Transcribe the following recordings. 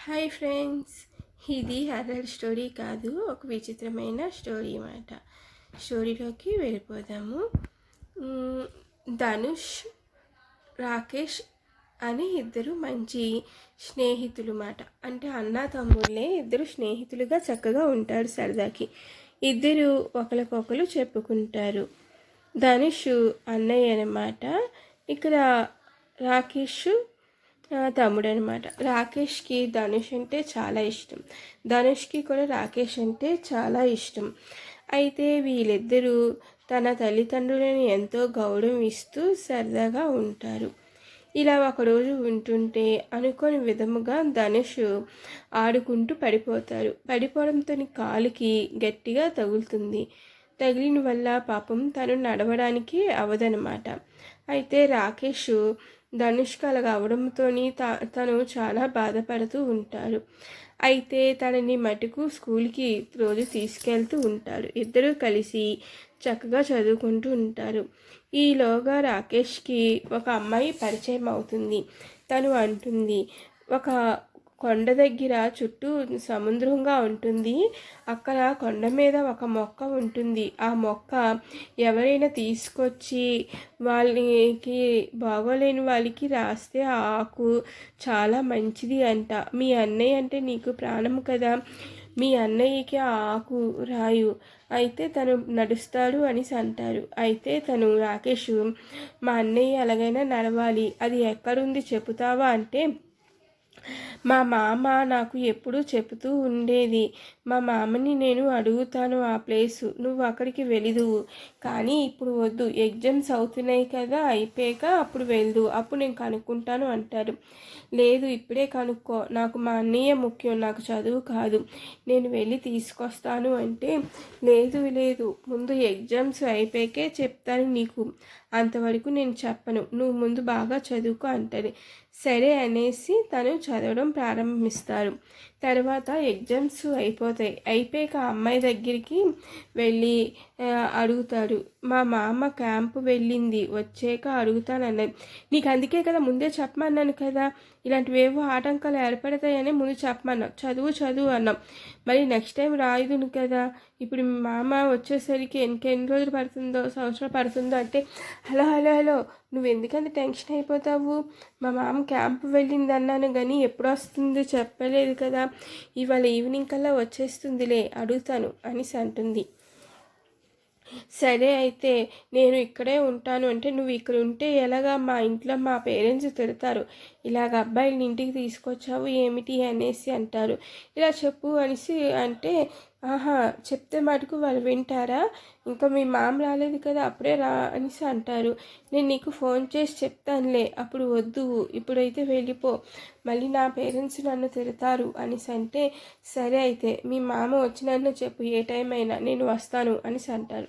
Hi friends ఇది horror story కాదు ఒక విచిత్రమైన స్టోరీ అన్నమాట. స్టోరీలోకి వెళ్ళిపోదాము. ధనుష్ రాకేష్ అని ఇద్దరు మంచి స్నేహితులు మాట అంటే అన్న తమ్ముళ్ళే ఇద్దరు స్నేహితులుగా చక్కగా ఉంటారు సరదాకి. ఇద్దరు ఒకరికొకరు చెప్పుకుంటారు. ధనుష్ అన్నయ్య అనమాట ఇక్కడ రాకేష్ నా తమ్ముడు అనమాట రాకేష్కి ధనుష్ అంటే చాలా ఇష్టం. ధనుష్కి కూడా రాకేష్ అంటే చాలా ఇష్టం. అయితే వీళ్ళిద్దరూ తన తల్లిదండ్రులను ఎంతో గౌరవం ఇస్తూ సరదాగా ఉంటారు. ఇలా ఒకరోజు ఉంటుంటే అనుకోని విధముగా ధనుష్ ఆడుకుంటూ పడిపోతారు. పడిపోవడంతో కాలుకి గట్టిగా తగులుతుంది. తగిలిన వల్ల పాపం తను నడవడానికి అవదనమాట. అయితే రాకేష్ ధనుష్కి అలాగ తా తను చాలా బాధపడుతూ ఉంటారు. అయితే తనని మటుకు స్కూల్కి రోజు తీసుకెళ్తూ ఉంటారు. ఇద్దరూ కలిసి చక్కగా చదువుకుంటూ ఉంటారు. ఈలోగా రాకేష్కి ఒక అమ్మాయి పరిచయం అవుతుంది తను అంటుంది ఒక కొండ దగ్గర చుట్టూ సముద్రంగా ఉంటుంది. అక్కడ కొండ మీద ఒక మొక్క ఉంటుంది. ఆ మొక్క ఎవరైనా తీసుకొచ్చి వాళ్ళకి బాగోలేని వాళ్ళకి రాస్తే ఆ ఆకు చాలా మంచిది అంట. మీ అన్నయ్య అంటే నీకు ప్రాణం కదా. మీ అన్నయ్యకి ఆ ఆకు రాయు. అయితే తను నడుస్తాడు అనేసి అంటారు. అయితే తను రాకేష్ మా అన్నయ్య ఎలాగైనా నడవాలి. అది ఎక్కడుంది చెబుతావా? అంటే మా మామ నాకు ఎప్పుడూ చెబుతూ ఉండేది మా మామని నేను అడుగుతాను ఆ ప్లేసు నువ్వు అక్కడికి వెళుదువు కానీ ఇప్పుడు వద్దు ఎగ్జామ్స్ అవుతున్నాయి కదా అయిపోయాక అప్పుడు వెళ్దు అప్పుడు నేను కనుక్కుంటాను అంటారు. లేదు ఇప్పుడే కనుక్కో నాకు మా అన్నయ్య ముఖ్యం నాకు చదువు కాదు నేను వెళ్ళి తీసుకొస్తాను అంటే లేదు లేదు ముందు ఎగ్జామ్స్ అయిపోయాకే చెప్తాను నీకు అంతవరకు నేను చెప్పను నువ్వు ముందు బాగా చదువుకో అంటది. సరే అనేసి తను చదవడం ప్రారంభిస్తారు. తర్వాత ఎగ్జామ్స్ అయిపోతాయి. అయిపోయాక అమ్మాయి దగ్గరికి వెళ్ళి అడుగుతాడు. మా మామ క్యాంపు వెళ్ళింది. వచ్చాక అడుగుతానన్నది నీకు అందుకే కదా ముందే చెప్పమన్నాను కదా. ఇలాంటివేవో ఆటంకాలు ఏర్పడతాయని ముందు చెప్పమన్నాం. చదువు చదువు అన్నాం. మరి నెక్స్ట్ టైం రాయుదును కదా. ఇప్పుడు మామ వచ్చేసరికి ఇంకెన్ని రోజులు పడుతుందో సంవత్సరం పడుతుందో అంటే హలో హలో హలో నువ్వు ఎందుకంత టెన్షన్ అయిపోతావు? మా మామ క్యాంప్ వెళ్ళింది అన్నాను కానీ ఎప్పుడు వస్తుందో చెప్పలేదు కదా. ఇవాళ ఈవినింగ్ కల్లా వచ్చేస్తుందిలే అడుగుతాను అనేసి అంటుంది. సరే అయితే నేను ఇక్కడే ఉంటాను. అంటే నువ్వు ఇక్కడ ఉంటే ఎలాగా మా ఇంట్లో మా పేరెంట్స్ తిడతారు. ఇలాగ అబ్బాయిని ఇంటికి తీసుకొచ్చావు ఏమిటి అనేసి అంటారు. ఇలా చెప్పు అనేసి అంటే ఆహా చెప్తే మటుకు వాళ్ళు వింటారా? ఇంకా మీ మామ రాలేదు కదా అప్పుడే రా అనేసి అంటారు. నేను నీకు ఫోన్ చేసి చెప్తానులే అప్పుడు వద్దు ఇప్పుడైతే వెళ్ళిపో మళ్ళీ నా పేరెంట్స్ నన్ను తిడతారు అనేసి అంటే సరే అయితే మీ మామ వచ్చినన్ను చెప్పు ఏ టైం అయినా నేను వస్తాను అనేసి అంటారు.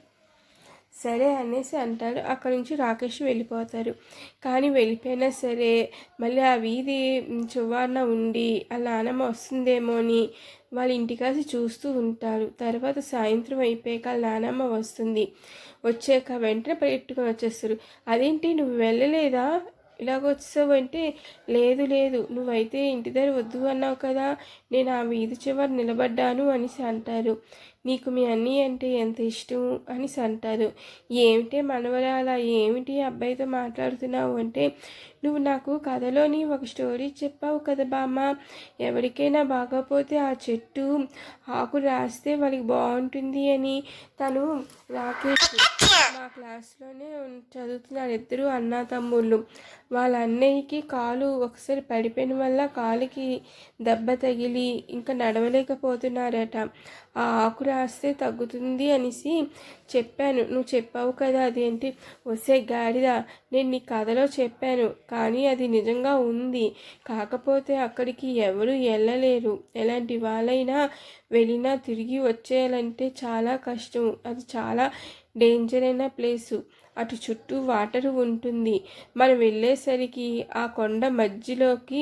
సరే అనేసి అంటారు అక్కడి నుంచి రాకేష్ వెళ్ళిపోతారు. కానీ వెళ్ళిపోయినా సరే మళ్ళీ ఆ వీధి చివరన ఉండి ఆ నానమ్మ వస్తుందేమో అని వాళ్ళ ఇంటికాసి చూస్తూ ఉంటారు. తర్వాత సాయంత్రం అయిపోయాక వాళ్ళ నానమ్మ వస్తుంది. వచ్చాక వెంటనే పెట్టుకొని వచ్చేస్తారు. అదేంటి నువ్వు వెళ్ళలేదా? ఇలాగ వచ్చేసావంటే లేదు లేదు నువ్వైతే ఇంటి దగ్గర వద్దు అన్నావు కదా నేను ఆ వీధి చివరి నిలబడ్డాను అనేసి అంటారు. నీకు మీ అన్నీ అంటే ఎంత ఇష్టం? అనేసి అంటారు. ఏమిటి మనవరాలా ఏమిటి అబ్బాయితో మాట్లాడుతున్నావు? అంటే నువ్వు నాకు కథలోని ఒక స్టోరీ చెప్పావు కదా బామ్మ. ఎవరికైనా బాగోపోతే ఆ చెట్టు ఆకు రాస్తే వాళ్ళకి బాగుంటుంది అని తను రాకేష్ మా క్లాస్లోనే చదువుతున్నారు ఇద్దరు అన్న తమ్ముళ్ళు. వాళ్ళ అన్నయ్యకి కాలు ఒకసారి పడిపోయిన వల్ల కాలుకి దెబ్బ తగిలి ఇంకా నడవలేకపోతున్నారట. ఆ ఆకు రాస్తే తగ్గుతుంది అనేసి చెప్పాను. నువ్వు చెప్పావు కదా అదేంటి? వస్తే గాడిద నేను నీ కథలో చెప్పాను కానీ అది నిజంగా ఉంది. కాకపోతే అక్కడికి ఎవరు వెళ్ళలేరు. ఎలాంటి వాళ్ళైనా వెళ్ళినా తిరిగి వచ్చేయాలంటే చాలా కష్టం. అది చాలా డేంజర్ అయిన ప్లేసు. అటు చుట్టూ వాటర్ ఉంటుంది. మనం వెళ్ళేసరికి ఆ కొండ మధ్యలోకి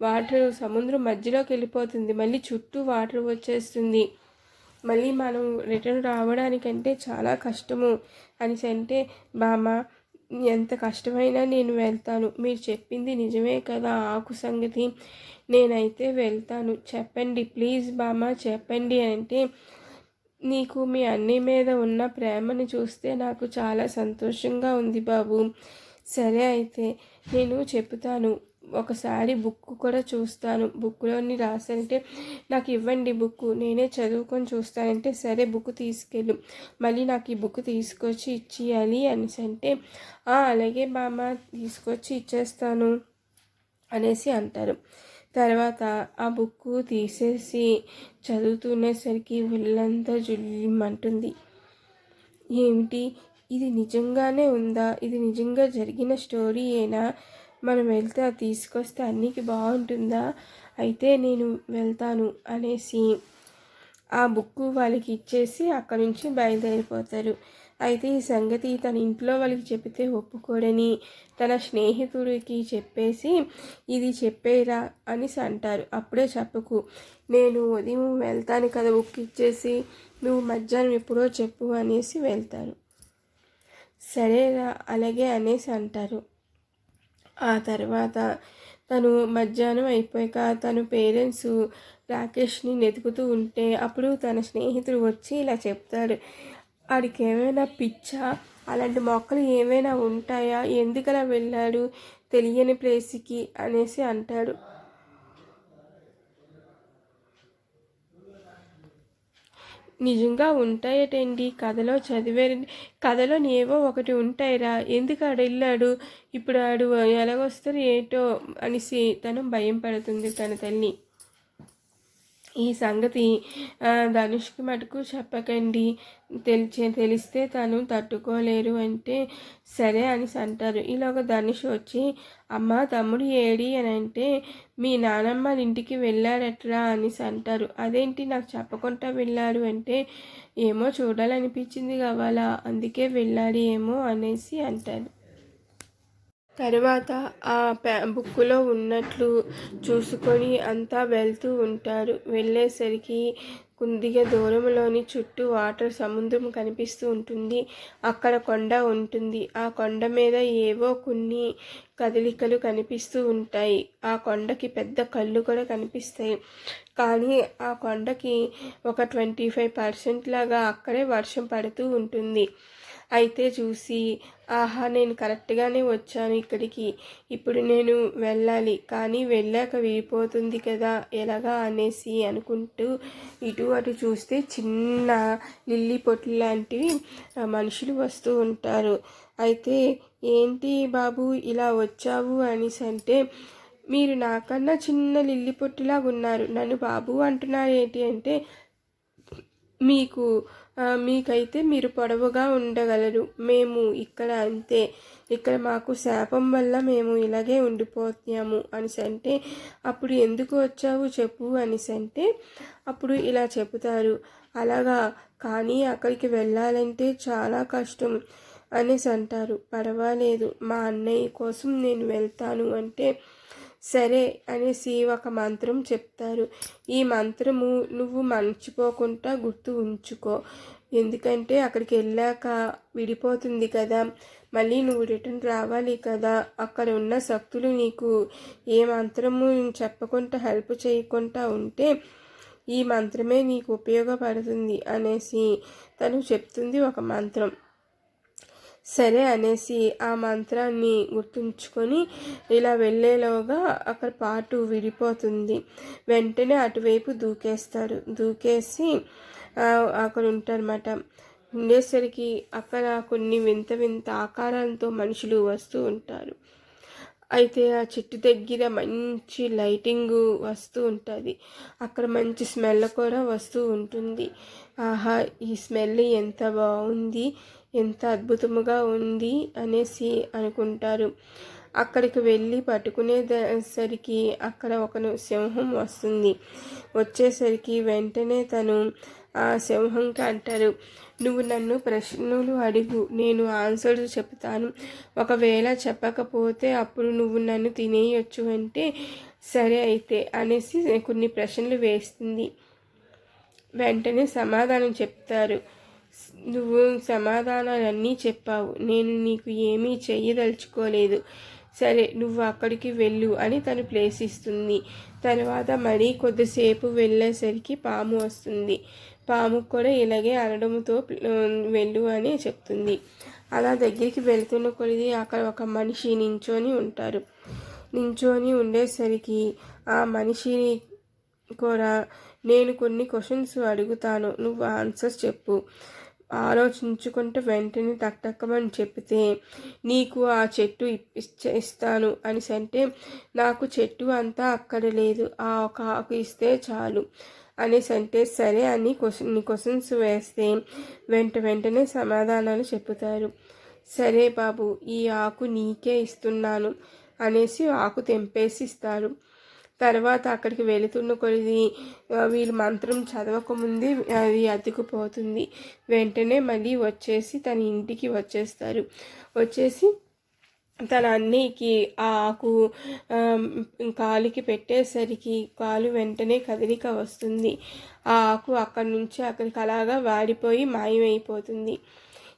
వాటర్ సముద్రం మధ్యలోకి వెళ్ళిపోతుంది. మళ్ళీ చుట్టూ వాటర్ వచ్చేస్తుంది. మళ్ళీ మనం రిటర్న్ రావడానికంటే చాలా కష్టము అనేసి అంటే బామ్మ ఎంత కష్టమైనా నేను వెళ్తాను. మీరు చెప్పింది నిజమే కదా ఆకు సంగతి. నేనైతే వెళ్తాను. చెప్పండి ప్లీజ్ బామ్మ చెప్పండి అంటే నీకు మీ అన్ని మీద ఉన్న ప్రేమని చూస్తే నాకు చాలా సంతోషంగా ఉంది బాబు. సరే అయితే నేను చెప్తాను. ఒకసారి బుక్ కూడా చూస్తాను. బుక్లోని రాసంటే నాకు ఇవ్వండి బుక్ నేనే చదువుకొని చూస్తానంటే సరే బుక్ తీసుకెళ్ళు. మళ్ళీ నాకు ఈ బుక్ తీసుకొచ్చి ఇచ్చేయాలి అనేసి అంటే అలాగే బామ్మ తీసుకొచ్చి ఇచ్చేస్తాను అనేసి అంటారు. తర్వాత ఆ బుక్ తీసేసి చదువుతునేసరికి ఒళ్ళంతా జుల్లిమంటుంది ఏమిటి? ఇది నిజంగానే ఉందా? ఇది నిజంగా జరిగిన స్టోరీ అయినా మనం వెళ్తే అది తీసుకొస్తే అన్నికి బాగుంటుందా? అయితే నేను వెళ్తాను అనేసి ఆ బుక్ వాళ్ళకి ఇచ్చేసి అక్కడి నుంచి బయలుదేరిపోతారు. అయితే ఈ సంగతి తన ఇంట్లో వాళ్ళకి చెబితే ఒప్పుకోడని తన స్నేహితుడికి చెప్పేసి ఇది చెప్పేరా అనేసి అంటారు. అప్పుడే చెప్పకు. నేను ఉదయం వెళ్తాను కదా బుక్ ఇచ్చేసి నువ్వు మధ్యాహ్నం ఎప్పుడో చెప్పు అనేసి వెళ్తారు. సరేరా అలాగే అనేసి అంటారు. ఆ తర్వాత తను మధ్యాహ్నం అయిపోయాక తన పేరెంట్స్ రాకేష్ని వెతుకుతూ ఉంటే అప్పుడు తన స్నేహితుడు వచ్చి ఇలా చెప్తాడు. వాడికి ఏమైనా పిచ్చా? అలాంటి మొక్కలు ఏమైనా ఉంటాయా? ఎందుకలా వెళ్ళాడు? తెలియని ప్లేస్కి అనేసి అంటాడు. నిజంగా ఉంటాయటండి కథలో చదివే కథలో ఏవో ఒకటి ఉంటాయిరా. ఎందుకు ఆడు వెళ్ళాడు? ఇప్పుడు ఆడు ఎలాగొస్తారు ఏటో అనేసి తను భయం పడుతుంది తన తల్లి. ఈ సంగతి ధనుష్కి మటుకు చెప్పకండి. తెలిచే తెలిస్తే తను తట్టుకోలేరు అంటే సరే అనేసి అంటారు ఈలోగా ధనుష్ వచ్చి అమ్మ తమ్ముడు ఏడి అని అంటే మీ నానమ్మ ఇంటికి వెళ్ళాడట్రా అనేసి అంటారు అదేంటి నాకు చెప్పకుండా వెళ్ళాడు అంటే ఏమో చూడాలనిపించింది కావాలా? అందుకే వెళ్ళాడు ఏమో అనేసి అంటారు. తర్వాత ఆ ప్యా బుక్కులో ఉన్నట్లు చూసుకొని అంతా వెళ్తూ ఉంటారు. వెళ్ళేసరికి కొద్దిగా దూరంలోని చుట్టూ వాటర్ సముద్రం కనిపిస్తూ ఉంటుంది. అక్కడ కొండ ఉంటుంది. ఆ కొండ మీద ఏవో కొన్ని కదలికలు కనిపిస్తూ ఉంటాయి. ఆ కొండకి పెద్ద కళ్ళు కూడా కనిపిస్తాయి. కానీ ఆ కొండకి ఒక ట్వంటీ ఫైవ్ పర్సెంట్ లాగా అక్కడే వర్షం పడుతూ ఉంటుంది. అయితే చూసి ఆహా నేను కరెక్ట్గానే వచ్చాను ఇక్కడికి. ఇప్పుడు నేను వెళ్ళాలి. కానీ వెళ్ళాక విడిపోతుంది కదా ఎలాగా? అనేసి అనుకుంటూ ఇటు అటు చూస్తే చిన్న లిల్లీ పొట్లు లాంటివి మనుషులు వస్తూ ఉంటారు. అయితే ఏంటి బాబు ఇలా వచ్చావు? అనేసి అంటే మీరు నాకన్నా చిన్న లిల్లి పొట్టిలాగా ఉన్నారు. నన్ను బాబు అంటున్నారు ఏంటి అంటే మీకు మీకైతే మీరు పొడవుగా ఉండగలరు. మేము ఇక్కడ అంతే. ఇక్కడ మాకు శాపం వల్ల మేము ఇలాగే ఉండిపోతాము అనేసి అంటే అప్పుడు ఎందుకు వచ్చావు చెప్పు అనేసి అంటే అప్పుడు ఇలా చెబుతారు. అలాగా కానీ అక్కడికి వెళ్ళాలంటే చాలా కష్టం అనేసి అంటారు పర్వాలేదు మా అన్నయ్య కోసం నేను వెళ్తాను అంటే సరే అనేసి ఒక మంత్రం చెప్తారు. ఈ మంత్రము నువ్వు మర్చిపోకుండా గుర్తు ఉంచుకో. ఎందుకంటే అక్కడికి వెళ్ళాక విడిపోతుంది కదా. మళ్ళీ నువ్వు రిటర్న్ రావాలి కదా. అక్కడ ఉన్న శక్తులు నీకు ఏ మంత్రము చెప్పకుండా హెల్ప్ చేయకుండా ఉంటే ఈ మంత్రమే నీకు ఉపయోగపడుతుంది అనేసి తను చెప్తుంది ఒక మంత్రం. సరే అనేసి ఆ మంత్రాన్ని గుర్తుంచుకొని ఇలా వెళ్ళేలోగా అక్కడ పాటు విడిపోతుంది. వెంటనే అటువైపు దూకేస్తారు. దూకేసి అక్కడ ఉంటారన్నమాట. ఉండేసరికి అక్కడ కొన్ని వింత వింత ఆకారాలతో మనుషులు వస్తూ ఉంటారు. అయితే ఆ చెట్టు దగ్గర మంచి లైటింగ్ వస్తూ ఉంటుంది. అక్కడ మంచి స్మెల్ కూడా వస్తూ ఉంటుంది. ఆహా ఈ స్మెల్ ఎంత బాగుంది. ఎంత అద్భుతముగా ఉంది అనేసి అనుకుంటారు. అక్కడికి వెళ్ళి పట్టుకునేసరికి అక్కడ ఒక సింహం వస్తుంది. వచ్చేసరికి వెంటనే తను ఆ సింహంకి అంటారు నువ్వు నన్ను ప్రశ్నలు అడుగు నేను ఆన్సర్స్ చెప్తాను. ఒకవేళ చెప్పకపోతే అప్పుడు నువ్వు నన్ను తినేయొచ్చు అంటే సరే అయితే అనేసి కొన్ని ప్రశ్నలు వేస్తుంది. వెంటనే సమాధానం చెప్తారు. నువ్వు సమాధానాలన్నీ చెప్పావు. నేను నీకు ఏమీ చెయ్యదలుచుకోలేదు. సరే నువ్వు అక్కడికి వెళ్ళు అని తను ప్లేస్ ఇస్తుంది తర్వాత మరీ కొద్దిసేపు వెళ్ళేసరికి పాము వస్తుంది. పాము కూడా ఇలాగే అనడంతో వెళ్ళు అని చెప్తుంది. అలా దగ్గరికి వెళ్తున్న కొద్ది అక్కడ ఒక మనిషి నించొని ఉంటారు. నించొని ఉండేసరికి ఆ మనిషిని కూడా నేను కొన్ని క్వశ్చన్స్ అడుగుతాను. నువ్వు ఆన్సర్స్ చెప్పు. ఆలోచించుకుంటే వెంటనే టక్టక్కమని చెప్తే నీకు ఆ చెట్టు ఇస్తాను అని అంటే నాకు చెట్టు అంతా అక్కడ లేదు ఆ ఒక ఆకు ఇస్తే చాలు అనేసి అంటే సరే అని క్వశ్చన్ క్వశ్చన్స్ వేస్తే వెంట వెంటనే సమాధానాలు చెప్తారు సరే బాబు ఈ ఆకు నీకే ఇస్తున్నాను అనేసి ఆకు తెంపేసి ఇస్తారు. తర్వాత అక్కడికి వెళుతున్న కొద్ది వీళ్ళు మంత్రం చదవకముందే అది అతుకుపోతుంది. వెంటనే మళ్ళీ వచ్చేసి తన ఇంటికి వచ్చేస్తారు. వచ్చేసి తన అన్నయ్యకి ఆ ఆకు కాలుకి పెట్టేసరికి కాలు వెంటనే కదలిక వస్తుంది. ఆ ఆకు అక్కడి నుంచి అక్కడికి అలాగా వాడిపోయి మాయమైపోతుంది.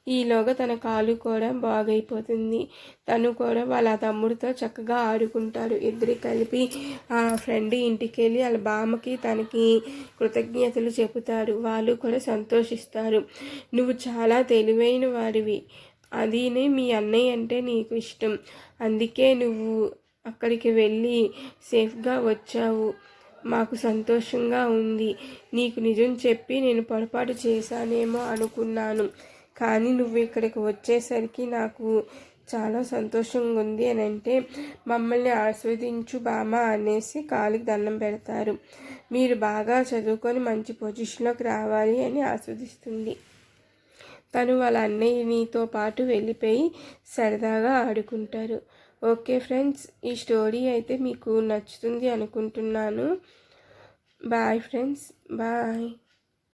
ఈలోగా తన కాలు కూడా బాగైపోతుంది. తను కూడా వాళ్ళ తమ్ముడితో చక్కగా ఆడుకుంటాడు ఇద్దరు కలిపి ఆ ఫ్రెండ్ ఇంటికి వెళ్ళి వాళ్ళ బామ్మకి తనకి కృతజ్ఞతలు చెబుతారు. వాళ్ళు కూడా సంతోషిస్తారు. నువ్వు చాలా తెలివైన వాడివి. అదినే మీ అన్నయ్య అంటే నీకు ఇష్టం. అందుకే నువ్వు అక్కడికి వెళ్ళి సేఫ్గా వచ్చావు. మాకు సంతోషంగా ఉంది. నీకు నిజం చెప్పి నేను పొరపాటు చేశానేమో అనుకున్నాను. కానీ నువ్వు ఇక్కడికి వచ్చేసరికి నాకు చాలా సంతోషంగా ఉంది అని అంటే మమ్మల్ని ఆస్వాదించు బామ అనేసి కాలికి దండం పెడతారు. మీరు బాగా చదువుకొని మంచి పొజిషన్లోకి రావాలి అని ఆస్వాదిస్తుంది. తను వాళ్ళ అన్నయ్యనితో పాటు వెళ్ళిపోయి సరదాగా ఆడుకుంటారు. ఓకే ఫ్రెండ్స్ ఈ స్టోరీ అయితే మీకు నచ్చుతుంది అనుకుంటున్నాను. Bye friends bye.